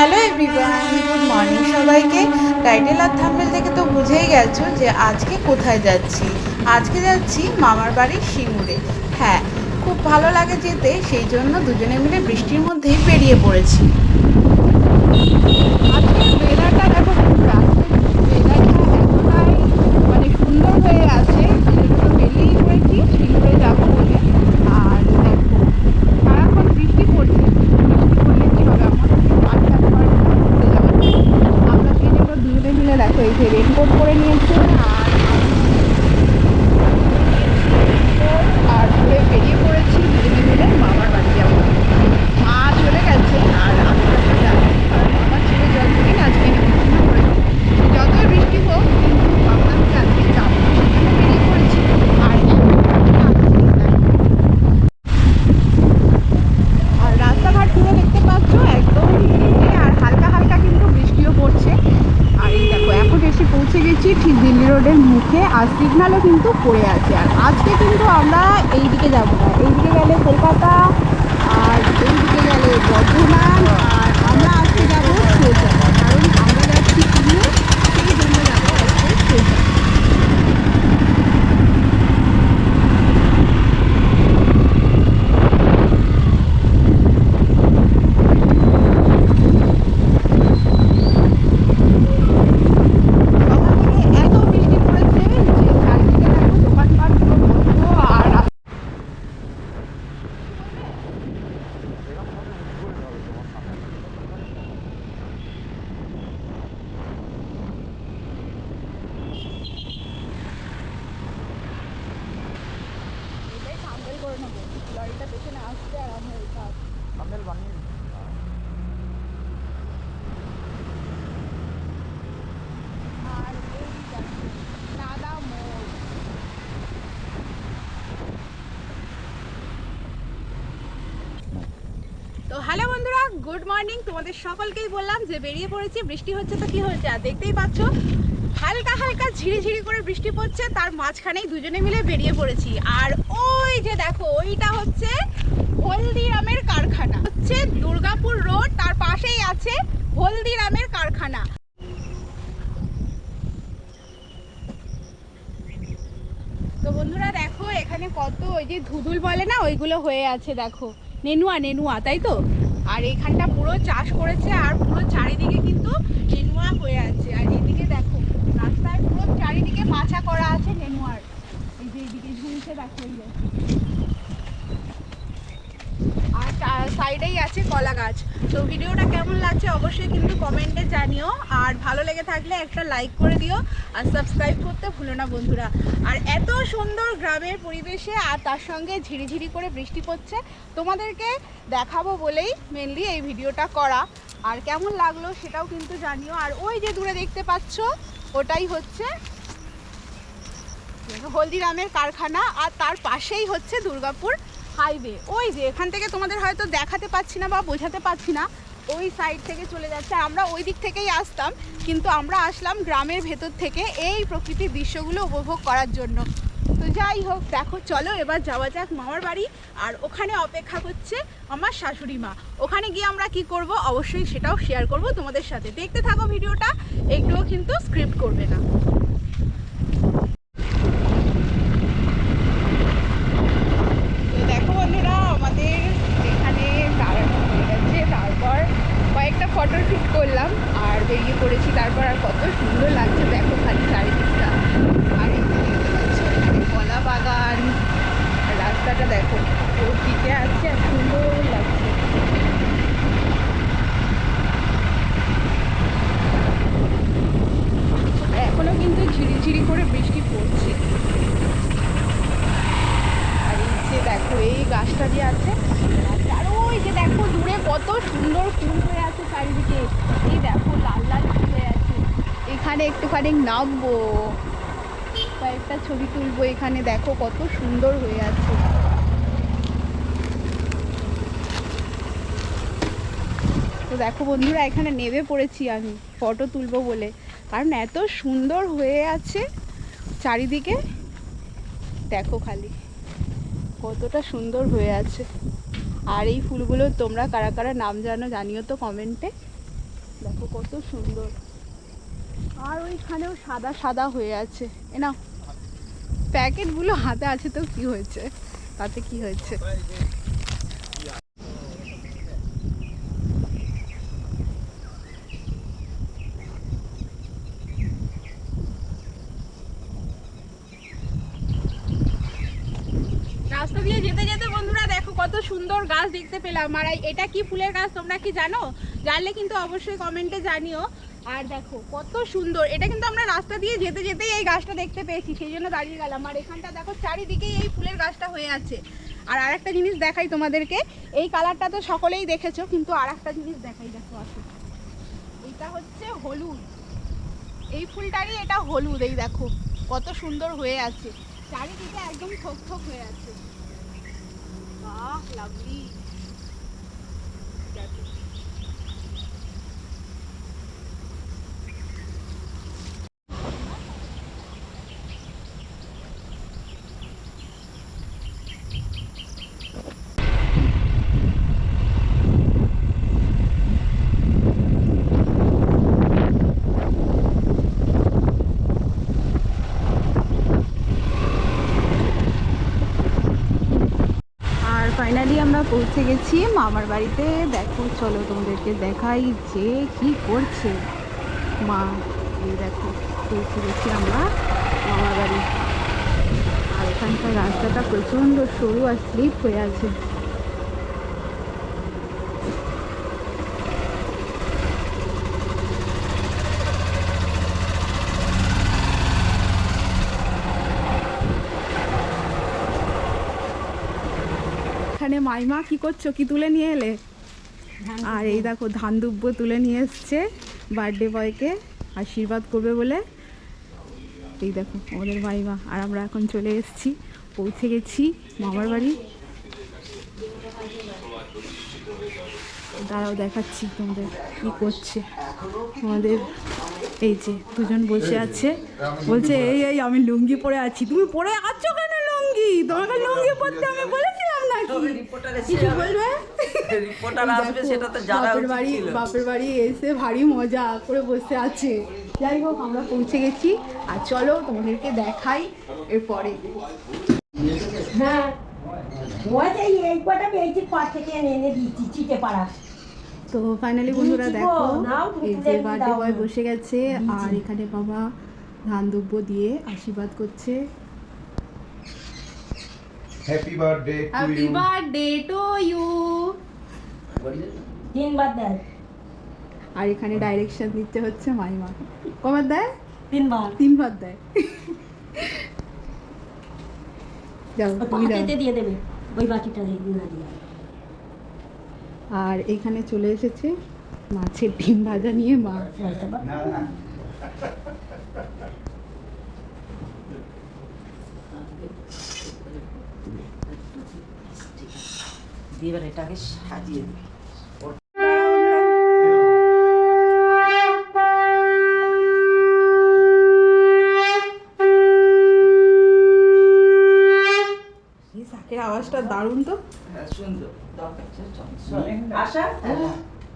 Hello everyone, good morning সবাইকে। Title আর thumbnail থেকে তো বুঝেই গেছো যে আজকে কোথায় যাচ্ছি। আজকে যাচ্ছি মামার বাড়ির শিমুরে। হ্যাঁ খুব ভালো লাগে যেতে, সেই জন্য দুজনে মিলে বৃষ্টির মধ্যেই বেরিয়ে পড়েছি। হ্যালো বন্ধুরা, গুড মর্নিং। তোমাদের সকলকেই বললাম যে বেরিয়ে পড়েছি। বৃষ্টি হচ্ছে তো কি হচ্ছে আর দেখতেই পাচ্ছ, হালকা হালকা ঝিরিঝিরি করে বৃষ্টি পড়ছে। তার মাঝখানেই দুজনে মিলে বেরিয়ে পড়েছি। আর ওই যে দেখো, ওইটা হচ্ছে হলদিরামের কারখানা। হচ্ছে দুর্গাপুর রোড, তার পাশেই আছে হলদিরামের কারখানা তো বন্ধুরা দেখো এখানে কত ওই যে ধুদুল বলে না, ওইগুলো হয়ে আছে, দেখো। নেনুয়া নেনুয়া, তাই তো? আর এখানটা পুরো চাষ করেছে আর পুরো চারিদিকে কিন্তু নেনুয়া হয়ে আছে। আর এদিকে দেখো, রাস্তায় পুরো চারিদিকে মাছা করা আছে নেনুয়ার। এই যে এইদিকে ঝুলছে, দেখো এই যে। আর আছে কলা গাছ। তো ভিডিওটা কেমন লাগছে অবশ্যই কিন্তু কমেন্টে জানিও। আর ভালো লেগে থাকলে একটা লাইক করে দিও আর সাবস্ক্রাইব করতে ভুলো না বন্ধুরা। আর এত সুন্দর গ্রামের পরিবেশে আর তার সঙ্গে ঝিরিঝিরি করে বৃষ্টি পড়ছে, তোমাদেরকে দেখাবো বলেই মেনলি এই ভিডিওটা করা। আর কেমন লাগল সেটাও কিন্তু জানিও। আর ওই যে দূরে দেখতে পাচ্ছ, ওটাই হচ্ছে হলদিরামের কারখানা আর তার পাশেই হচ্ছে দুর্গাপুর হাইওয়ে ওই যে, এখান থেকে তোমাদের হয়তো দেখাতে পাচ্ছি না বা বোঝাতে পারছি না। ওই সাইড থেকে চলে যাচ্ছে। আমরা ওই দিক থেকেই আসতাম, কিন্তু আমরা আসলাম গ্রামের ভেতর থেকে এই প্রকৃতির দৃশ্যগুলো উপভোগ করার জন্য। তো যাই হোক, দেখো, চলো এবার যাওয়া যাক মামার বাড়ি। আর ওখানে অপেক্ষা করছে আমার শাশুড়ি মা। ওখানে গিয়ে আমরা কি করব? অবশ্যই সেটাও শেয়ার করব তোমাদের সাথে। দেখতে থাকো ভিডিওটা একটুও কিন্তু স্ক্রিপ্ট করবে না তো দেখো বন্ধুরা আমাদের এখানে দাঁড়ানো হয়ে গেছে তারপর কয়েকটা ফটো শ্যুট করলাম আর বেরিয়ে পড়েছি তারপর আর কত সুন্দর লাগছে দেখো খালি চারিদিকটা আর এই যে দেখতে পাচ্ছ এখানে কলা বাগান আর রাস্তাটা দেখো দিকে আছে সুন্দর লাগছে। এখনও কিন্তু ঝিরিঝিরি করে বৃষ্টি পড়ছে। আর এই যে দেখো, এই গাছটা যে আছে, আর ওই যে দেখো, দূরে কত সুন্দর ফুল হয়ে আছে চারিদিকে। এই দেখো, লাল লাল ফুল হয়ে আছে। এখানে একটুখানি নামবো। কয়েকটা ছবি তুলবো। এখানে দেখো কত সুন্দর হয়ে আছে। তো দেখো বন্ধুরা, এখানে নেমে পড়েছি আমি ফটো তুলবো বলে। কারণ এত সুন্দর হয়ে আছে চারিদিকে। দেখো খালি, কতটা সুন্দর হয়ে আছে। আর এই ফুলগুলো তোমরা কারা কারা নাম জানো জানিও তো কমেন্টে দেখো কত সুন্দর। আর ওইখানেও সাদা সাদা হয়ে আছে। এ নাও প্যাকেটগুলো হাতে আছে তো কি হয়েছে? তাতে কি হয়েছে রাস্তা দিয়ে যেতে যেতে বন্ধুরা দেখো কত সুন্দর গাছ দেখতে পেলাম। আর এটা কি ফুলের গাছ তোমরা কি জানো? জানলে কিন্তু অবশ্যই কমেন্টে জানিও। আর দেখো কত সুন্দর। এটা কিন্তু আমরা রাস্তা দিয়ে যেতে যেতেই এই গাছটা দেখতে পেয়েছি, সেই জন্য দাঁড়িয়ে গেলাম। আর এখানটা দেখো চারিদিকেই এই ফুলের গাছটা হয়ে আছে। আর আরেকটা জিনিস দেখাই তোমাদেরকে। এই কালারটা তো সকলেই দেখেছ, কিন্তু আর একটা জিনিস দেখাই দেখো আসো। এটা হচ্ছে হলুদ। এই ফুলটারই এটা হলুদ, এই দেখো। কত সুন্দর হয়ে আছে। চারিদিকে একদম থোক থোক হয়ে আছে। Wow, lovely. পৌঁছে গেছি। মামার বাড়িতে। দেখো, চলো তোমাদেরকে দেখাই যে কি করছে। মা, এই দেখো, পৌঁছে গেছি আমরা মামার বাড়ি। আর এখানকার রাস্তাটা প্রচণ্ড সরু আর স্লিপ হয়ে আছে এখানে মাইমা কি করছ? কি তুলে নিয়ে এলে? আর এই দেখো, ধান দুব্য তুলে নিয়ে এসছে বার্থডে বয়কে আশীর্বাদ করবে বলে। এই দেখো, আমাদের মাইমা। আর আমরা এখন চলে এসেছি, পৌঁছে গেছি মামার বাড়ি। দাঁড়াও, দেখাচ্ছি তোমাদের কি করছে। আমাদের এই যে দুজন বসে আছে। বলছে, এই এই, আমি লুঙ্গি পরে আছি। তুমি পরে আছো কেন লুঙ্গি? তোমাকে লুঙ্গি পরতে আমি নাকি কিছু বলবে? রিপোর্টার আসবে সেটা তো জানা বাপের বাড়ি বাপের বাড়ি এসে ভারী মজা করে বসে আছে। যাই হোক আমরা পৌঁছে গেছি। আর চলো তোমাদেরকে দেখাই এরপরে। হ্যাঁ। এই কটা পেয়েছি পাঁচ থেকে এনে এনে দিচ্ছি চিটে পাড়া। তো ফাইনালি বন্ধুরা দেখো এই যে বার্থডে বয় না। বসে গেছে আর এখানে বাবা ধান দুব্য দিয়ে আশীর্বাদ করছে। Happy birthday to happy you birthday to you তিনবার দেয় আর এখানে ডাইরেকশন দিতে হচ্ছে মাইমা। কবার দেয়? তিনবার তিনবার দেয়। যাও তুমি দিয়ে দেবে। ওই না দিয়ে আর এখানে চলে এসেছে মাছের ডিম ভাজা নিয়ে মা বলতে পার না না দিয়ে এবার এটাকে সাজিয়ে দিই এই শাকের আওয়াজটা দারুণ তো। সুন্দর দরকার। আশা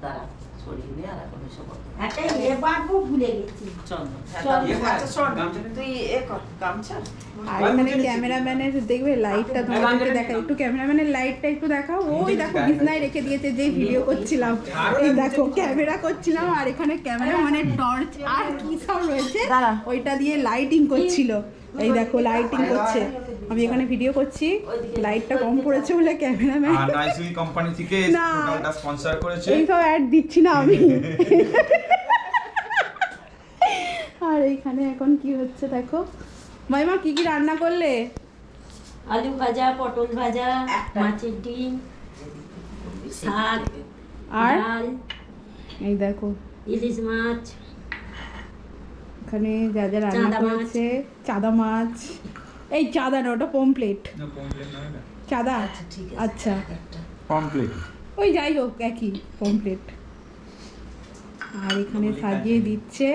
দাঁড়া। ছড়িয়ে নে আর এখন এসব বল। একটা বাটবো ভুলে গেছি চল। গামছা, শোন, তুই এ কর, গামছা আর এখানে ক্যামেরাম্যানের দেখবে লাইটটা তোমাদেরকে দেখা একটু ক্যামেরাম্যানের লাইটটা একটু দেখাও ওই দেখো বিছনায় রেখে দিয়েছে যে ভিডিও করছিলাম। এই দেখো ক্যামেরা করছিলাম আর এখানে ক্যামেরাম্যানের টর্চ আর কি সব রয়েছে। ওইটা দিয়ে লাইটিং করছিল। এই দেখো লাইটিং করছে। আমি এখানে ভিডিও করছি। লাইটটা কম পড়েছে বলে ক্যামেরাম্যান আর নাইসুই কোম্পানি থেকে। টোটালটা স্পন্সর করেছে। এই সব অ্যাড দিচ্ছি না আমি। আর এইখানে এখন কি হচ্ছে দেখো? মাইমা কি কি রান্না করলে? আলু ভাজা পটল ভাজা মাছের ডিম শাক আর? এই দেখো। ইলিশ মাছ। এখানে যা যা রান্না। করেছে চাঁদা মাছ। এই চাঁদা না ওটা পমপ্লেট চাঁদা আছে আচ্ছা। একটা। কমপ্লিট ওই যাই হোক একই পমপ্লেট আর এখানে সাজিয়ে দিচ্ছে।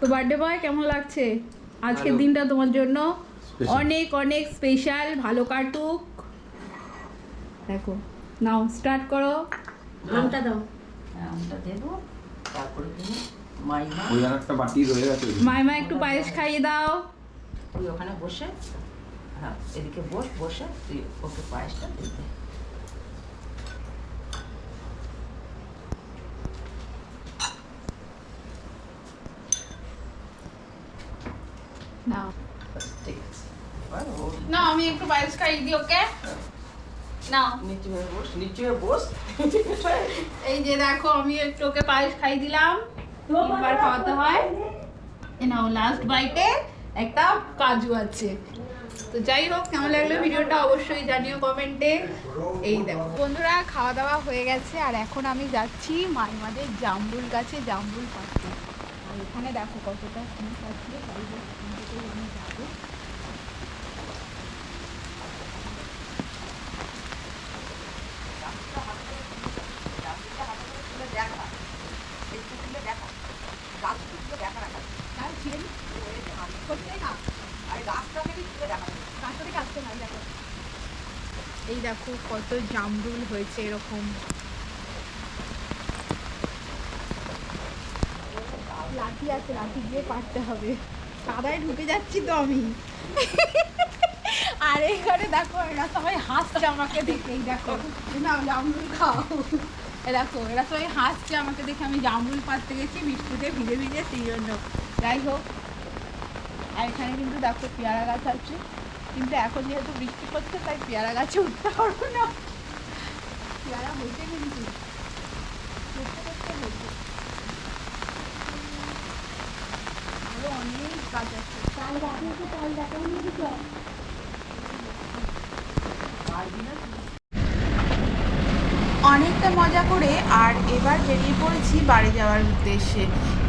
তো বার্থডে বয় কেমন লাগছে? আজকের দিনটা তোমার জন্য অনেক অনেক স্পেশাল ভালো কাটুক। দেখো নাও স্টার্ট করো। আমটা দাও। আমটা দেবো তারপরে তুমি। ওই আর একটা বাটি রয়ে গেছে মাইমা একটু পায়েস খাইয়ে দাও। তুই ওখানে বসে হ্যাঁ এদিকে বস বসে তুই ওকে পায়েসটা দিতে নাও। আমি একটু পায়েস খাইয়ে দিই ওকে? নাও। নিচে বস নিচে বস। এই যে দেখো আমি একটু ওকে পায়েস খাই দিলাম। তিনবার খাওয়াতে হয়। নাও লাস্ট বাইটে একটা কাজু আছে। তো যাই হোক, কেমন লাগল ভিডিওটা অবশ্যই জানিও কমেন্টে এই দেখো, বন্ধুরা খাওয়া দাওয়া হয়ে গেছে, আর এখন আমি যাচ্ছি মাইমাদের জামরুল গাছে জামরুল পাড়তে। আর এখানে দেখো কতটা থেকেই আমি যাব আর ছিঁড়ে নি? করতে না গাছটা থেকে আসতে না, এই দেখো। এই দেখো কত জামরুল হয়েছে এরকম। লাঠি আছে, লাঠি দিয়ে পারতে হবে। কাদায় ঢুকে যাচ্ছি তো আমি। আর এখানে দেখো, এরা সবাই হাসছে আমাকে দেখে। এই দেখো, না, জামরুল খাও। দেখো, এরা সবাই হাসছে আমাকে দেখে। আমি জামরুল পাড়তে গেছি বৃষ্টিতে ভিজে ভিজে, সেই জন্য। যাই হোক, আর এখানে কিন্তু দেখো পেয়ারা গাছ আছে। কিন্তু এখন যেহেতু বৃষ্টি পড়ছে তাই পেয়ারা গাছে উঠতে পারব না। পেয়ারা হয়েছে কিন্তু। করতে করতে হয়েছে। আরও অনেক কাজ আছে। কাল রাতে কাল রাতে নিয়ে দিচ্ছ অনেকটা মজা করে আর এবার বেরিয়ে পড়েছি বাড়ি যাওয়ার উদ্দেশ্যে।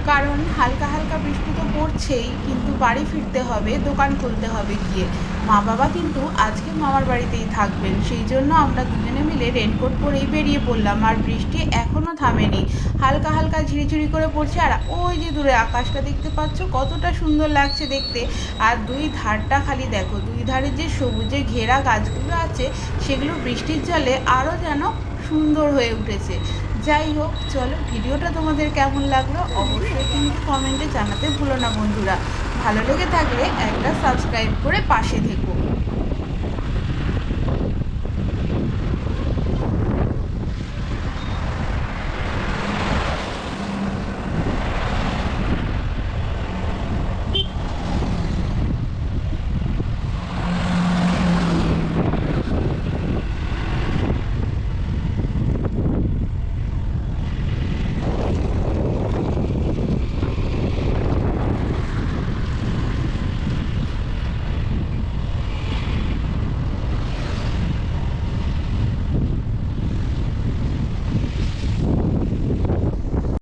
কারণ হালকা হালকা বৃষ্টি তো পড়ছেই, কিন্তু বাড়ি ফিরতে হবে, দোকান খুলতে হবে গিয়ে। মা বাবা কিন্তু আজকে মামার বাড়িতেই থাকবেন, সেই জন্য আমরা দুজনে মিলে রেনকোট পরেই বেরিয়ে পড়লাম। আর বৃষ্টি এখনও থামেনি। হালকা হালকা ঝিরিঝিরি করে পড়ছে, আর ওই যে দূরে আকাশটা দেখতে পাচ্ছ, কতটা সুন্দর লাগছে দেখতে। আর দুই ধারটা খালি দেখো, দুই ধারে যে সবুজে ঘেরা গাছগুলো আছে, সেগুলো বৃষ্টির জলে আরও যেন সুন্দর হয়ে উঠেছে। যাই হোক, চলো, ভিডিওটা তোমাদের কেমন লাগল অবশ্যই কিন্তু কমেন্টে জানাতে ভুলো না বন্ধুরা। ভালো লেগে থাকলে একটা সাবস্ক্রাইব করে পাশে থেকো।